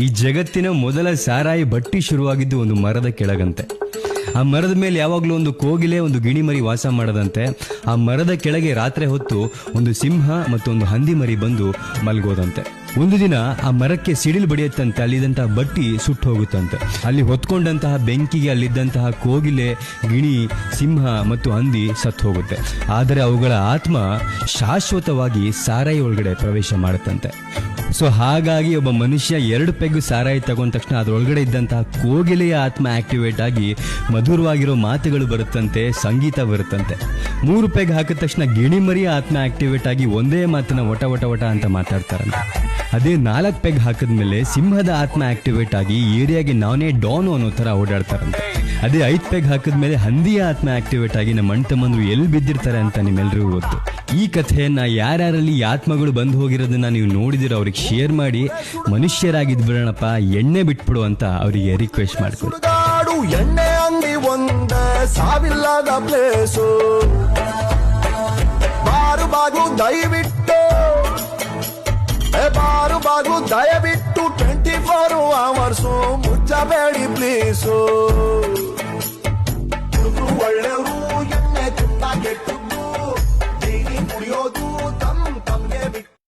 ಈ ಜಗತ್ತಿನ ಮೊದಲ ಸಾರಾಯಿ ಬಟ್ಟಿ ಶುರುವಾಗಿದ್ದು ಒಂದು ಮರದ ಕೆಳಗಂತೆ. ಆ ಮರದ ಮೇಲೆ ಯಾವಾಗಲೂ ಒಂದು ಕೋಗಿಲೆ, ಒಂದು ಗಿಣಿಮರಿ ವಾಸ ಮಾಡದಂತೆ ಆ ಮರದ ಕೆಳಗೆ ರಾತ್ರಿ ಹೊತ್ತು ಒಂದು ಸಿಂಹ ಮತ್ತು ಒಂದು ಹಂದಿ ಮರಿ ಬಂದು ಮಲ್ಗೋದಂತೆ. ಒಂದು ದಿನ ಆ ಮರಕ್ಕೆ ಸಿಡಿಲು ಬಡಿಯತ್ತಂತೆ ಅಲ್ಲಿದ್ದಂತಹ ಬಟ್ಟಿ ಸುಟ್ಟು ಹೋಗುತ್ತಂತೆ. ಅಲ್ಲಿ ಹೊತ್ಕೊಂಡಂತಹ ಬೆಂಕಿಗೆ ಅಲ್ಲಿದ್ದಂತಹ ಕೋಗಿಲೆ, ಗಿಣಿ, ಸಿಂಹ ಮತ್ತು ಹಂದಿ ಸತ್ತು ಹೋಗುತ್ತೆ. ಆದರೆ ಅವುಗಳ ಆತ್ಮ ಶಾಶ್ವತವಾಗಿ ಸಾರಾಯಿ ಒಳಗಡೆ ಪ್ರವೇಶ ಮಾಡುತ್ತಂತೆ. ಸೊ ಹಾಗಾಗಿ ಒಬ್ಬ ಮನುಷ್ಯ ಎರಡು ಪೆಗ್ ಸಾರಾಯಿ ತಗೊಂಡ ತಕ್ಷಣ ಅದರೊಳಗಡೆ ಇದ್ದಂತಹ ಕೋಗಿಲೆಯ ಆತ್ಮ ಆಕ್ಟಿವೇಟ್ ಆಗಿ ಮಧುರವಾಗಿರೋ ಮಾತುಗಳು ಬರುತ್ತಂತೆ, ಸಂಗೀತ ಬರುತ್ತಂತೆ. ಮೂರು ಪೆಗ್ ಹಾಕಿದ ತಕ್ಷಣ ಗಿಣಿಮರಿಯ ಆತ್ಮ ಆಕ್ಟಿವೇಟ್ ಆಗಿ ಒಂದೇ ಮಾತನ್ನ ಒಟ ಒಟ ವಟ ಅಂತ ಮಾತಾಡ್ತಾರಂತೆ ಅದೇ ನಾಲ್ಕು ಪೆಗ್ ಹಾಕಿದ್ಮೇಲೆ ಸಿಂಹದ ಆತ್ಮ ಆಕ್ಟಿವೇಟ್ ಆಗಿ ಏರಿಯಾಗೆ ನಾನೇ ಡಾನು ಅನ್ನೋ ತರ ಓಡಾಡ್ತಾರಂತೆ. ಅದೇ ಐದು ಪೆಗ್ ಹಾಕಿದ್ಮೇಲೆ ಹಂದಿಯ ಆತ್ಮ ಆಕ್ಟಿವೇಟ್ ಆಗಿ ನಮ್ಮ ಅಣ್ಣ ತಮ್ಮಂದ್ರು ಎಲ್ಲಿ ಬಿದ್ದಿರ್ತಾರೆ ಅಂತ ನಿಮ್ಮೆಲ್ರಿಗೂ ಗೊತ್ತು. ಈ ಕಥೆಯನ್ನ ಯಾರ್ಯಾರಲ್ಲಿ ಆತ್ಮಗಳು ಬಂದು ಹೋಗಿರೋದನ್ನ ನೀವು ನೋಡಿದಿರೋ ಅವ್ರಿಗೆ ಶೇರ್ ಮಾಡಿ ಮನುಷ್ಯರಾಗಿದ್ ಬಿಡೋಣಪ್ಪ ಎಣ್ಣೆ ಬಿಟ್ಬಿಡು ಅಂತ ಅವರಿಗೆ ರಿಕ್ವೆಸ್ಟ್ ಮಾಡ್ಕೊಳ್ಳಿ ಎಣ್ಣೆ ಸಾವಿಲ್ಲದ ಪ್ಲೇಸು ಬಾರು ಬಾಗು ದಯವಿಟ್ಟು ಬಾಗ್ಲು ದಯವಿಟ್ಟು ಟ್ವೆಂಟಿ ಫೋರ್ ಅವರ್ಸು ಮುಚ್ಚಬೇಡಿ ಪ್ಲೀಸು